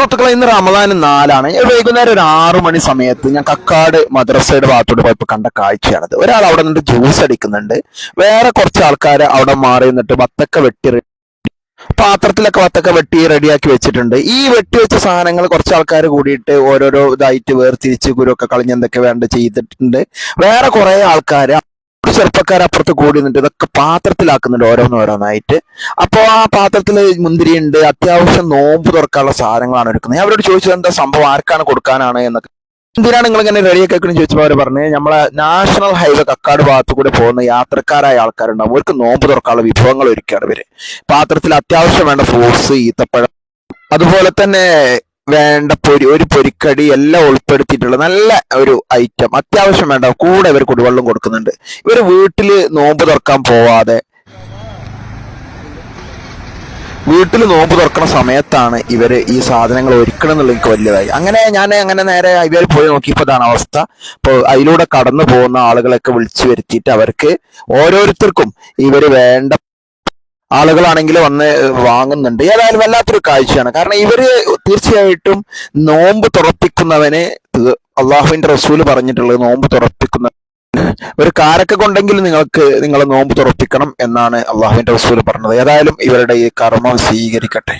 സുഹൃത്തുക്കളെ ഇന്ന് റമദാൻ നാലാണ്. വൈകുന്നേരം ഒരു ആറു മണി സമയത്ത് ഞാൻ കക്കാട് മദ്രസയുടെ ഭാഗത്തോട്ട് പോയപ്പോൾ കണ്ട കാഴ്ചയാണത്. ഒരാൾ അവിടെ നിന്നിട്ട് ജ്യൂസ് അടിക്കുന്നുണ്ട്. വേറെ കുറച്ച് ആൾക്കാർ അവിടെ മാറി നിന്നിട്ട് വത്തക്ക വെട്ടി പാത്രത്തിലൊക്കെ വത്തക്ക വെട്ടി റെഡിയാക്കി വെച്ചിട്ടുണ്ട്. ഈ വെട്ടി വെച്ച സാധനങ്ങൾ കുറച്ച് ആൾക്കാർ കൂടിയിട്ട് ഓരോരോ ഇതായിട്ട് വേർതിരിച്ച് കുരുവൊക്കെ കളഞ്ഞ് എന്തൊക്കെ വേണ്ട ചെയ്തിട്ടുണ്ട്. വേറെ കുറെ ആൾക്കാർ ചെറുപ്പക്കാർ അപ്പുറത്ത് കൂടി നിന്നിട്ട് ഇതൊക്കെ പാത്രത്തിലാക്കുന്നുണ്ട് ഓരോന്നോരോന്നായിട്ട്. അപ്പോൾ ആ പാത്രത്തിൽ മുന്തിരി ഉണ്ട് അത്യാവശ്യം നോമ്പ് തുറക്കാനുള്ള സാധനങ്ങളാണ് എടുക്കുന്നത് ഞാൻ അവരോട് ചോദിച്ചത് എന്താ സംഭവം? ആർക്കാണ് കൊടുക്കാനാണ് എന്നൊക്കെ. എന്തിനാണ് നിങ്ങൾ ഇങ്ങനെ റെഡിയാക്കി വെക്കണം ചോദിച്ചപ്പോൾ അവർ പറഞ്ഞു നമ്മളെ നാഷണൽ ഹൈവേ കക്കാട് ഭാഗത്ത് കൂടെ പോകുന്ന യാത്രക്കാരായ ആൾക്കാരുണ്ടാവും. അവർക്ക് നോമ്പ് തുറക്കാനുള്ള വിഭവങ്ങൾ ഒരുക്കുകയാണ് ഇവർ. പാത്രത്തിൽ അത്യാവശ്യം വേണ്ട ഫ്രൂട്ട്സ് ഈത്തപ്പഴം അതുപോലെ തന്നെ വേണ്ട പൊരി ഒരു പൊരിക്കടി എല്ലാം ഉൾപ്പെടുത്തിയിട്ടുള്ള നല്ല ഒരു ഐറ്റം അത്യാവശ്യം വേണ്ട. കൂടെ ഇവർ കുടിവെള്ളം കൊടുക്കുന്നുണ്ട്. ഇവർ വീട്ടിൽ നോമ്പ് തുറക്കാൻ പോവാതെ വീട്ടിൽ നോമ്പ് തുറക്കുന്ന സമയത്താണ് ഇവർ ഈ സാധനങ്ങൾ ഒരുക്കണം എന്നുള്ള എനിക്ക് വലിയതായി അങ്ങനെ ഞാൻ അങ്ങനെ നേരെ ഇവർ പോയി നോക്കിയപ്പോൾ ഇതാണ് അവസ്ഥ. ഇപ്പോൾ അതിലൂടെ കടന്നു പോകുന്ന ആളുകളൊക്കെ വിളിച്ചു വരുത്തിയിട്ട് അവർക്ക് ഓരോരുത്തർക്കും ഇവർ വേണ്ട ആളുകളാണെങ്കിൽ വന്ന് വാങ്ങുന്നുണ്ട്. ഏതായാലും വല്ലാത്തൊരു കാഴ്ചയാണ്. കാരണം ഇവർ തീർച്ചയായിട്ടും നോമ്പ് തുറപ്പിക്കുന്നവന് അള്ളാഹുവിന്റെ റസൂൽ പറഞ്ഞിട്ടുള്ളത് നോമ്പ് തുറപ്പിക്കുന്ന ഒരു കാരക്ക കൊണ്ടെങ്കിലും നിങ്ങൾക്ക് നിങ്ങൾ നോമ്പ് തുറപ്പിക്കണം എന്നാണ് അള്ളാഹുവിന്റെ റസൂൽ പറഞ്ഞത്. ഏതായാലും ഇവരുടെ ഈ കർമ്മം സ്വീകരിക്കട്ടെ.